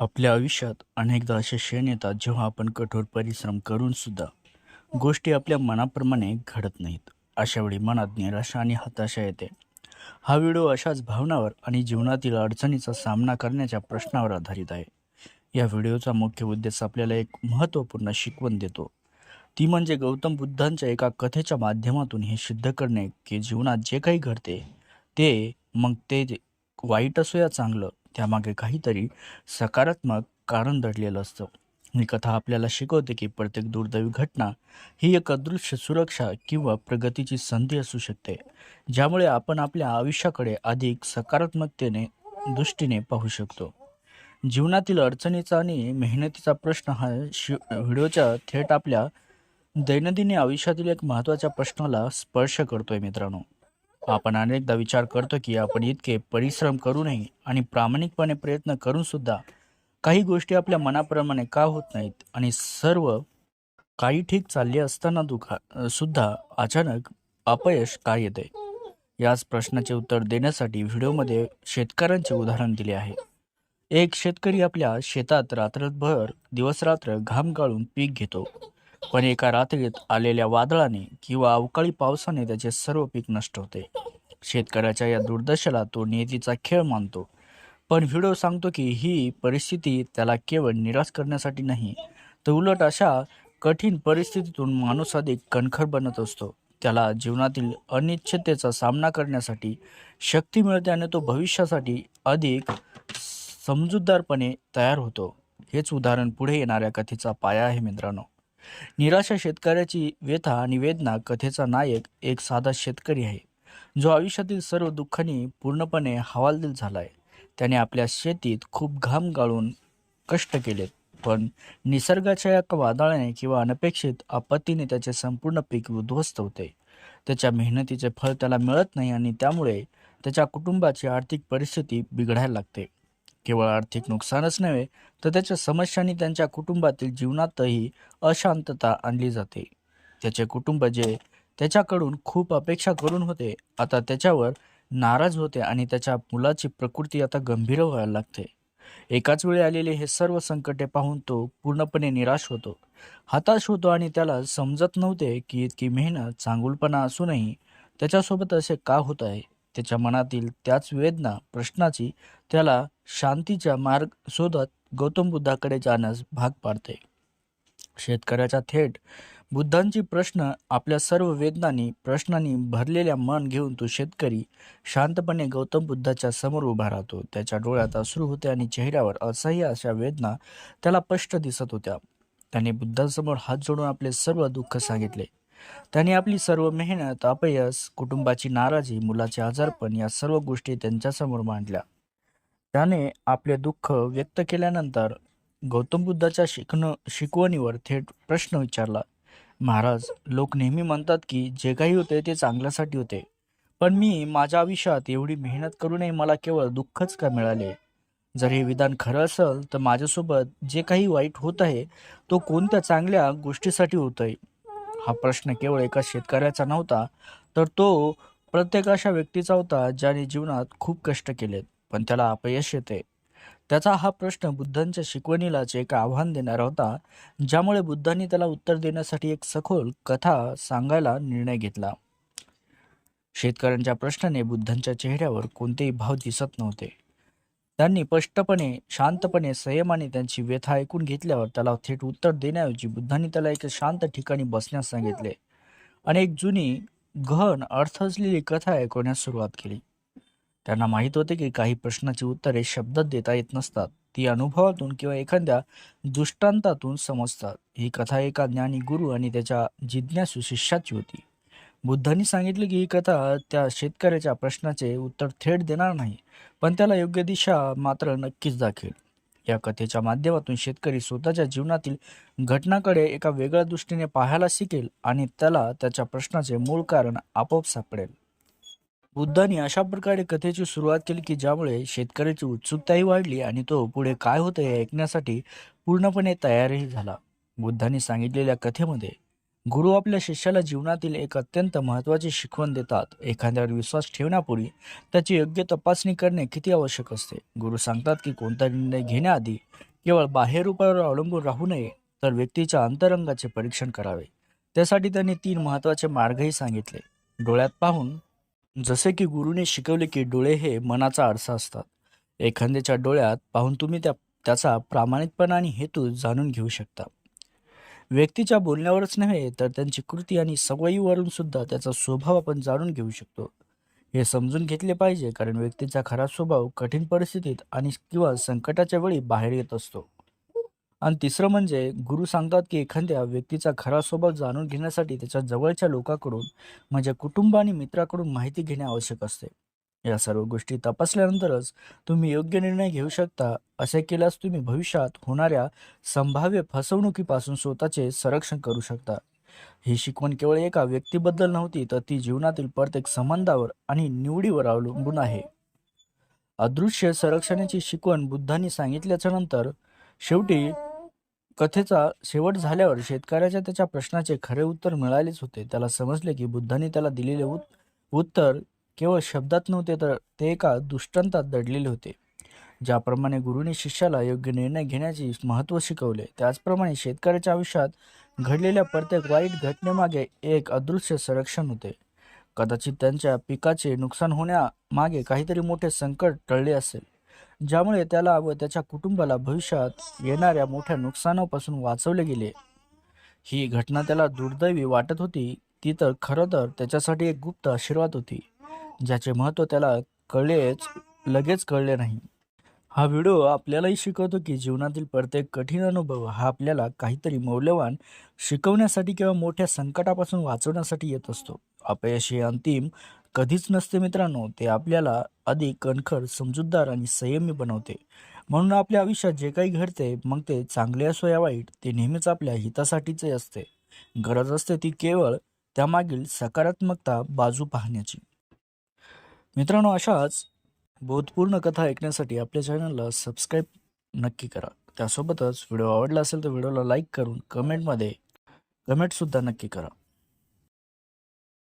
आपल्या आयुष्यात अनेकदा असे क्षण येतात जेव्हा आपण कठोर परिश्रम करून सुद्धा गोष्टी आपल्या मनाप्रमाणे घडत नाहीत. अशावेळी मनात निराशा आणि हताशा येते. हा व्हिडिओ अशाच भावनावर आणि जीवनातील अडचणीचा सामना करण्याच्या प्रश्नावर आधारित आहे. या व्हिडिओचा मुख्य उद्देश आपल्याला एक महत्त्वपूर्ण शिकवण देतो. ती म्हणजे गौतम बुद्धांच्या एका कथेच्या माध्यमातून हे सिद्ध करणे की जीवनात जे काही घडते ते मग ते वाईट असो या चांगलं त्यामागे काहीतरी सकारात्मक कारण दडलेलं असतं. ही कथा आपल्याला शिकवते की प्रत्येक दुर्दैवी घटना ही एक अदृश्य सुरक्षा किंवा प्रगतीची संधी असू शकते ज्यामुळे आपण आपल्या आयुष्याकडे अधिक सकारात्मकतेने दृष्टीने पाहू शकतो. जीवनातील अडचणीचा आणि मेहनतीचा प्रश्न हा शि व्हिडिओच्या थेट आपल्या दैनंदिन आयुष्यातील एक महत्त्वाच्या प्रश्नाला स्पर्श करतोय मित्रांनो. आपण अनेकदा विचार करतो की आपण इतके परिश्रम करूनही आणि प्रामाणिकपणे प्रयत्न करून सुद्धा काही गोष्टी आपल्या मनाप्रमाणे का होत नाहीत आणि सर्व काही ठीक चालले असताना दुखा सुद्धा अचानक अपयश का येते? याच प्रश्नाचे उत्तर देण्यासाठी व्हिडिओमध्ये शेतकऱ्यांचे उदाहरण दिले आहे. एक शेतकरी आपल्या शेतात रात्रभर दिवसरात्र घाम गाळून पीक घेतो. पण एका रात्रीत आलेल्या वादळाने किंवा अवकाळी पावसाने त्याचे सर्व पीक नष्ट होते. शेतकऱ्याच्या या दुर्दशेला तो नियतीचा खेळ मानतो. पण व्हिडिओ सांगतो की ही परिस्थिती त्याला केवळ निराश करण्यासाठी नाही तर उलट अशा कठीण परिस्थितीतून माणूस अधिक कणखर बनत असतो. त्याला जीवनातील अनिश्चिततेचा सामना करण्यासाठी शक्ती मिळते आणि तो भविष्यासाठी अधिक समजूतदारपणे तयार होतो. हेच उदाहरण पुढे येणाऱ्या कथेचा पाया आहे मित्रांनो. निराशा शेतकऱ्याची व्यथा आणि वेदना कथेचा नायक एक साधा शेतकरी आहे. जो आयुष्यातील सर्व दुःखांनी पूर्णपणे हवालदिल झाला आहे त्याने आपल्या शेतीत खूप घाम गाळून कष्ट केलेत पण निसर्गाच्या या वादळाने किंवा अनपेक्षित आपत्तीने त्याचे संपूर्ण पीक उद्ध्वस्त होते. त्याच्या मेहनतीचे फळ त्याला मिळत नाही आणि त्यामुळे त्याच्या कुटुंबाची आर्थिक परिस्थिती बिघडायला लागते. केवळ आर्थिक नुकसानच नव्हे तर त्याच्या समस्यांनी त्यांच्या कुटुंबातील जीवनातही अशांतता आणली जाते. त्याचे कुटुंब जे त्याच्याकडून खूप अपेक्षा करून होते आता त्याच्यावर नाराज होते आणि त्याच्या मुलाची प्रकृती आता गंभीर व्हायला लागते. एकाच वेळी आलेले हे सर्व संकटे पाहून तो पूर्णपणे निराश होतो. हताश होतो आणि त्याला समजत नव्हते की इतकी मेहनत चांगुलपणा असूनही त्याच्यासोबत असे का होत आहे? त्याच्या मनातील त्याच वेदना प्रश्नाची त्याला शांतीचा मार्ग शोधत गौतम बुद्धाकडे जाण्यास भाग पाडते. शेतकऱ्याचा थेट बुद्धांची प्रश्न आपल्या सर्व वेदनांनी प्रश्नांनी भरलेल्या मन घेऊन तो शेतकरी शांतपणे गौतम बुद्धाच्या समोर उभा राहतो. त्याच्या डोळ्यात अश्रू होते आणि चेहऱ्यावर असह्य अशा वेदना त्याला स्पष्ट दिसत होत्या. त्याने बुद्धांसमोर हात जोडून आपले सर्व दुःख सांगितले. त्याने आपली सर्व मेहनत अपयश कुटुंबाची नाराजी मुलाचे आजारपण या सर्व गोष्टी त्यांच्यासमोर मांडल्या. त्याने आपले दुःख व्यक्त केल्यानंतर गौतम बुद्धाच्या शिकणं शिकवणीवर थेट प्रश्न विचारला. महाराज लोक नेहमी म्हणतात की जे काही होते ते चांगल्यासाठी होते. पण मी माझ्या आयुष्यात एवढी मेहनत करूनही मला केवळ दुःखच का मिळाले? जर हे विधान खरं असेल तर माझ्यासोबत जे काही वाईट होत आहे तो कोणत्या चांगल्या गोष्टीसाठी होत आहे हा प्रश्न केवळ एका शेतकऱ्याचा नव्हता तर तो प्रत्येक अशा व्यक्तीचा होता ज्याने जीवनात खूप कष्ट केलेत पण त्याला अपयश येते. त्याचा हा प्रश्न बुद्धांच्या शिकवणीलाच एक आव्हान देणारा होता ज्यामुळे बुद्धांनी त्याला उत्तर देण्यासाठी एक सखोल कथा सांगायला निर्णय घेतला. शेतकऱ्यांच्या प्रश्नाने बुद्धांच्या चेहऱ्यावर कोणतेही भाव दिसत नव्हते. त्यांनी स्पष्टपणे शांतपणे संयमाने त्यांची व्यथा ऐकून घेतल्यावर त्याला थेट उत्तर देण्याऐवजी बुद्धांनी त्याला एका शांत ठिकाणी बसण्यास सांगितले. आणि एक जुनी गहन अर्थ असलेली कथा ऐकवण्यास सुरुवात केली. त्यांना माहीत होते की काही प्रश्नाची उत्तरे शब्दात देता येत नसतात. ती अनुभवातून किंवा एखाद्या दृष्टांतातून समजतात. ही कथा एका ज्ञानी गुरु आणि त्याच्या जिज्ञासू शिष्याची होती. बुद्धांनी सांगितले की ही कथा त्या शेतकऱ्याच्या प्रश्नाचे उत्तर थेट देणार नाही पण त्याला योग्य दिशा मात्र नक्कीच दाखेल या कथेच्या माध्यमातून शेतकरी स्वतःच्या जीवनातील घटनाकडे एका वेगळ्या दृष्टीने पाहायला शिकेल आणि त्याला त्याच्या प्रश्नाचे मूळ कारण आपोआप सापडेल. बुद्धांनी अशा प्रकारे कथेची सुरुवात केली की ज्यामुळे शेतकऱ्याची उत्सुकताही वाढली आणि तो पुढे काय होतं हे ऐकण्यासाठी पूर्णपणे तयारही झाला. बुद्धांनी सांगितलेल्या कथेमध्ये गुरु आपल्या शिष्याला जीवनातील एक अत्यंत महत्त्वाची शिकवण देतात. एखाद्यावर विश्वास ठेवण्यापूर्वी त्याची योग्य तपासणी करणे किती आवश्यक असते? गुरु सांगतात की कोणता निर्णय घेण्याआधी केवळ बाह्य रूपावर अवलंबून राहू नये तर व्यक्तीच्या अंतरंगाचे परीक्षण करावे. त्यासाठी त्यांनी तीन महत्त्वाचे मार्गही सांगितले. डोळ्यात पाहून जसे की गुरुने शिकवले की डोळे हे मनाचा आरसा असतात. एखाद्याच्या डोळ्यात पाहून तुम्ही त्या त्याचा प्रामाणिकपणा आणि हेतू जाणून घेऊ शकता. व्यक्तीच्या बोलण्यावरच नव्हे तर त्यांची कृती आणि सवयीवरून सुद्धा त्याचा स्वभाव आपण जाणून घेऊ शकतो. हे समजून घेतले पाहिजे कारण व्यक्तीचा खरा स्वभाव कठीण परिस्थितीत आणि किंवा संकटाच्या वेळी बाहेर येत असतो. आणि तिसरं म्हणजे गुरु सांगतात की एखाद्या व्यक्तीचा खरा स्वभाव जाणून घेण्यासाठी त्याच्या जवळच्या लोकांकडून म्हणजे कुटुंब आणि मित्राकडून माहिती घेणे आवश्यक असते. या सर्व गोष्टी तपासल्यानंतरच तुम्ही योग्य निर्णय घेऊ शकता. असे केल्यास तुम्ही भविष्यात होणाऱ्या संभाव्य फसवणुकीपासून स्वतःचे संरक्षण करू शकता. ही शिकवण केवळ एका व्यक्तीबद्दल नव्हती तर ती जीवनातील प्रत्येक संबंधावर आणि निवडीवर अवलंबून आहे. अदृश्य संरक्षणाची शिकवण बुद्धांनी सांगितल्याच्या नंतर शेवटी कथेचा शेवट झाल्यावर शेतकऱ्याच्या त्याच्या प्रश्नाचे खरे उत्तर मिळालेच होते. त्याला समजले की बुद्धांनी त्याला दिलेले उत- उत्तर केवळ शब्दात नव्हते तर ते एका दृष्टांतात दडलेले होते. ज्याप्रमाणे गुरुने शिष्याला योग्य निर्णय घेण्याचे महत्त्व शिकवले त्याचप्रमाणे शेतकऱ्याच्या आयुष्यात घडलेल्या प्रत्येक वाईट घटनेमागे एक अदृश्य संरक्षण होते. कदाचित त्यांच्या पिकाचे नुकसान होण्यामागे काहीतरी मोठे संकट टळले असेल ज्यामुळे त्याला व त्याच्या कुटुंबाला भविष्यात येणाऱ्या मोठ्या नुकसानापासून वाचवले गेले. ही घटना त्याला दुर्दैवी वाटत होती ती तर खरं तर त्याच्यासाठी एक गुप्त आशीर्वाद होती. ज्याचे महत्त्व त्याला कळलेच लगेच कळले नाही. हा व्हिडिओ आपल्यालाही शिकवतो की जीवनातील प्रत्येक कठीण अनुभव हा आपल्याला काहीतरी मौल्यवान शिकवण्यासाठी किंवा मोठ्या संकटापासून वाचवण्यासाठी येत असतो. अपयश हे अंतिम कधीच नसते मित्रांनो ते आपल्याला अधिक कणखर समजूतदार आणि संयमी बनवते. म्हणून आपल्या आयुष्यात जे काही घडते मग ते चांगले असो या वाईट ते नेहमीच आपल्या हितासाठीचे असते. गरज असते ती केवळ त्यामागील सकारात्मकता बाजू पाहण्याची. मित्रांनो अशाच बोधपूर्ण कथा ऐकण्यासाठी आपल्या चॅनलला सबस्क्राईब नक्की करा. त्यासोबतच व्हिडिओ आवडला असेल तर व्हिडिओला लाईक करून कमेंटमध्ये कमेंटसुद्धा नक्की करा.